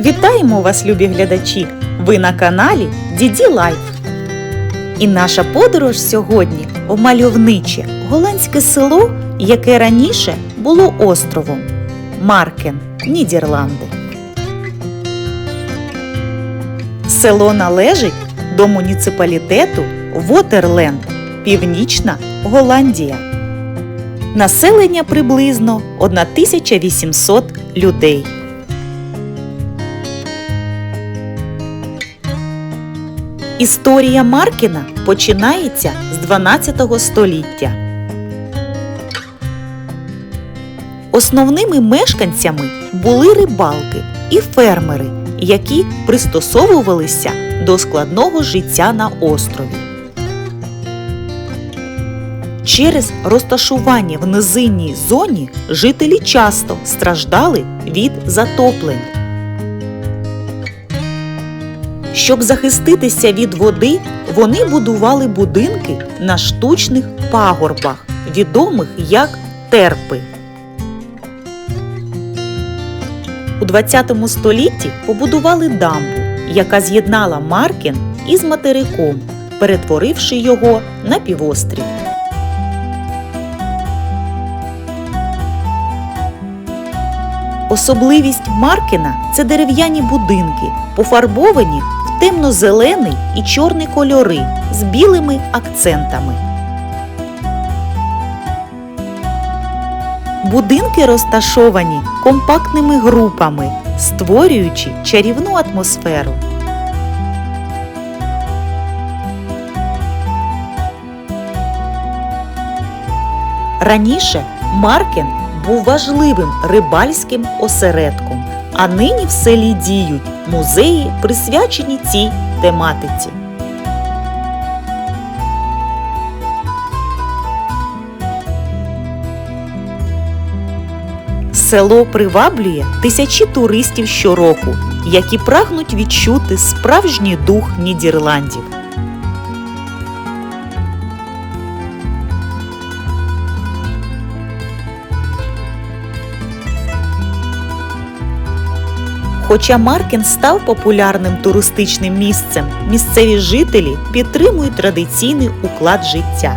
Вітаємо вас, любі глядачі! Ви на каналі Діді Лайф. І наша подорож сьогодні в мальовниче голландське село, яке раніше було островом Маркен, Нідерланди. Село належить до муніципалітету Вотерленд, Північна Голландія. Населення приблизно 1800 людей. Історія Маркіна починається з 12 століття. Основними мешканцями були рибалки і фермери, які пристосовувалися до складного життя на острові. Через розташування в низинній зоні жителі часто страждали від затоплень. Щоб захиститися від води, вони будували будинки на штучних пагорбах, відомих як терпи. У 20 столітті побудували дамбу, яка з'єднала Маркін із материком, перетворивши його на півострів. Особливість Маркіна це дерев'яні будинки, пофарбовані темно-зелений і чорний кольори з білими акцентами. Будинки розташовані компактними групами, створюючи чарівну атмосферу. Раніше Маркен був важливим рибальським осередком, а нині в селі діють музеї, присвячені цій тематиці. Село приваблює тисячі туристів щороку, які прагнуть відчути справжній дух Нідерландів. Хоча Маркін став популярним туристичним місцем, місцеві жителі підтримують традиційний уклад життя.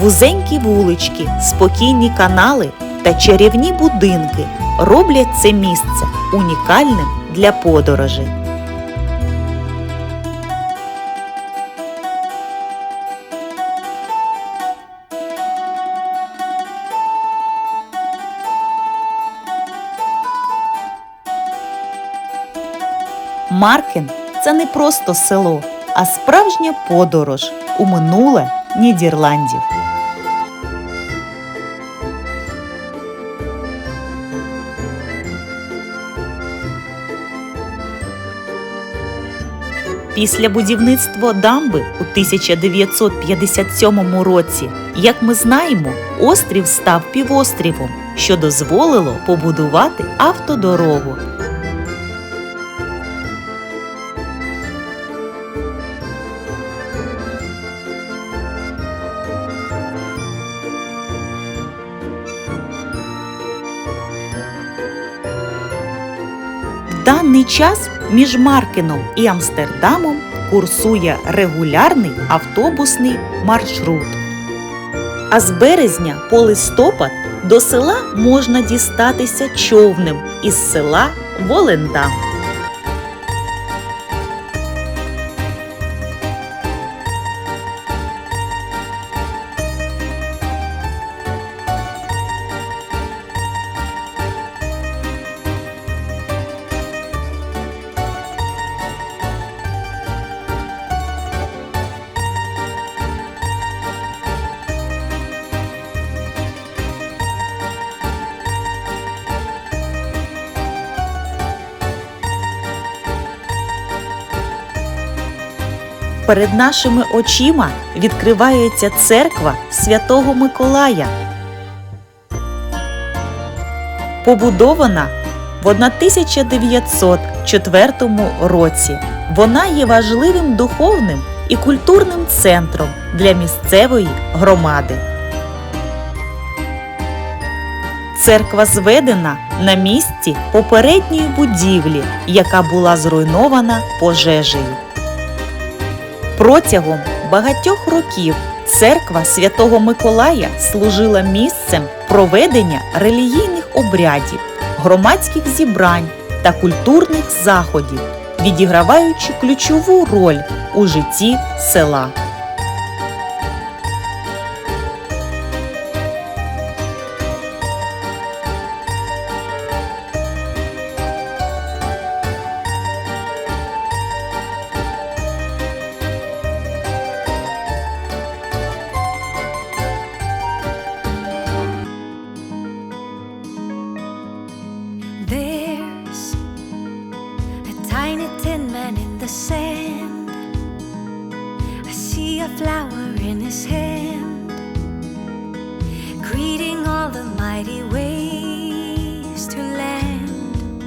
Вузенькі вулички, спокійні канали та чарівні будинки роблять це місце унікальним для подорожей. Маркен це не просто село, а справжня подорож у минуле Нідерландів. Після будівництва дамби у 1957 році, як ми знаємо, острів став півострівом, що дозволило побудувати автодорогу. Даний час між Маркеном і Амстердамом курсує регулярний автобусний маршрут. А з березня по листопад до села можна дістатися човнем із села Волендам. Перед нашими очима відкривається церква Святого Миколая. Побудована в 1904 році Вона є важливим духовним і культурним центром для місцевої громади. Церква зведена на місці попередньої будівлі, яка була зруйнована пожежею. Протягом багатьох років церква Святого Миколая служила місцем проведення релігійних обрядів, громадських зібрань та культурних заходів, відіграваючи ключову роль у житті села. A flower in his hand, greeting all the mighty waves to land.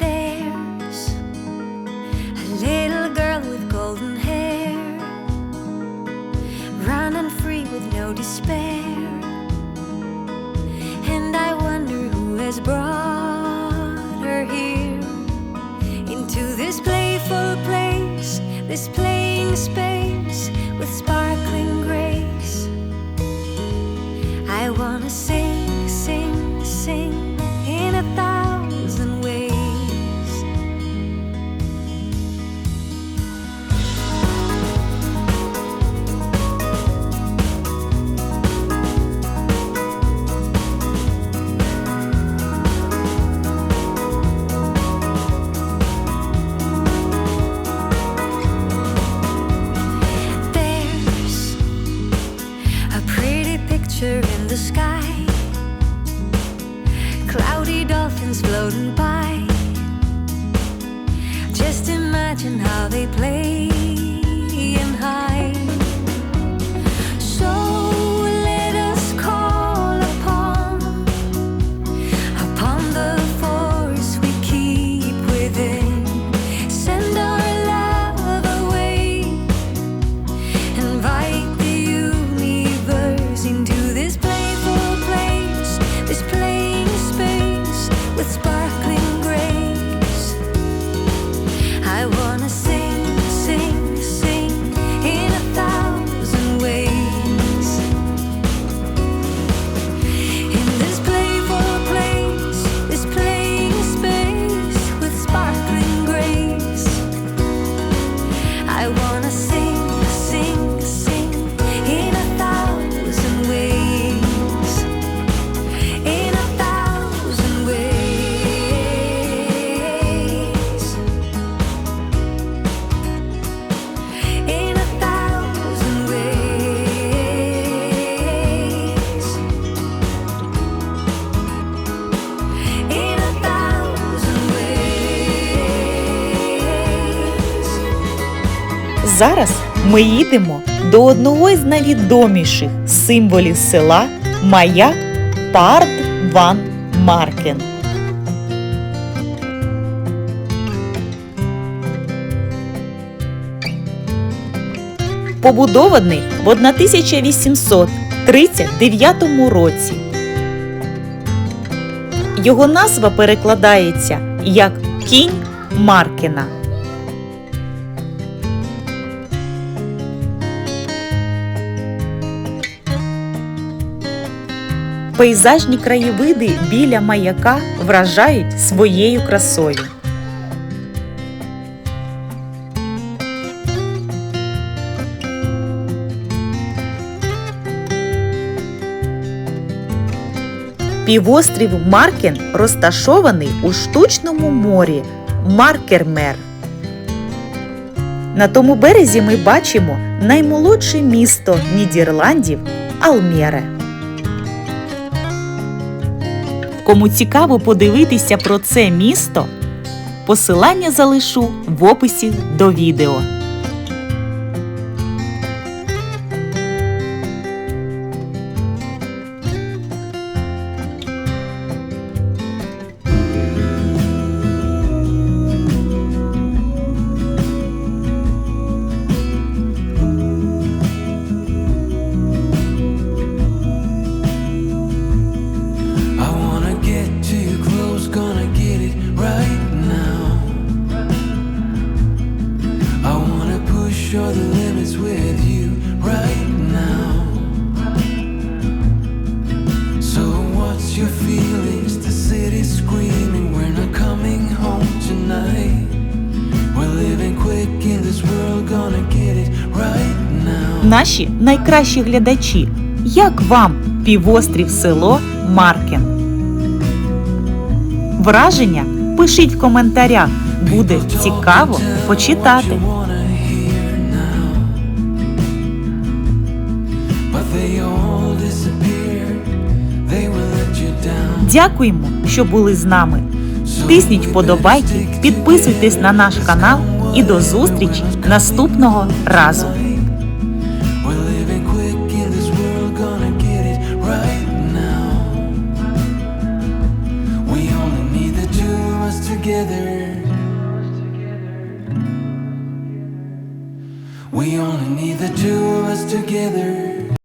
There's a little girl with golden hair, running free with no despair. And I wonder who has brought her here into this playful place, this playing space picture in the sky. Cloudy dolphins floating by. Just imagine how they play Зараз ми їдемо до одного із найвідоміших символів села маяк Пард Ван Маркен. Побудований в 1839 році. Його назва перекладається як кінь Маркена. Пейзажні краєвиди біля маяка вражають своєю красою. Півострів Маркен розташований у штучному морі Маркермер. На тому березі ми бачимо наймолодше місто Нідерландів Алмєре. Кому цікаво подивитися про це місто, посилання залишу в описі до відео. sure the limit's with you right now. So, what's your feelings? The city's screaming, we're not coming home tonight. We're living quick in this world, gonna get it right now. Наші найкращі глядачі. Як вам півострів село Маркін? Враження пишіть в коментарях. Буде цікаво почитати. Дякуємо, що були з нами. Тисніть вподобайки, підписуйтесь на наш канал і до зустрічі наступного разу. We only need the two of us together.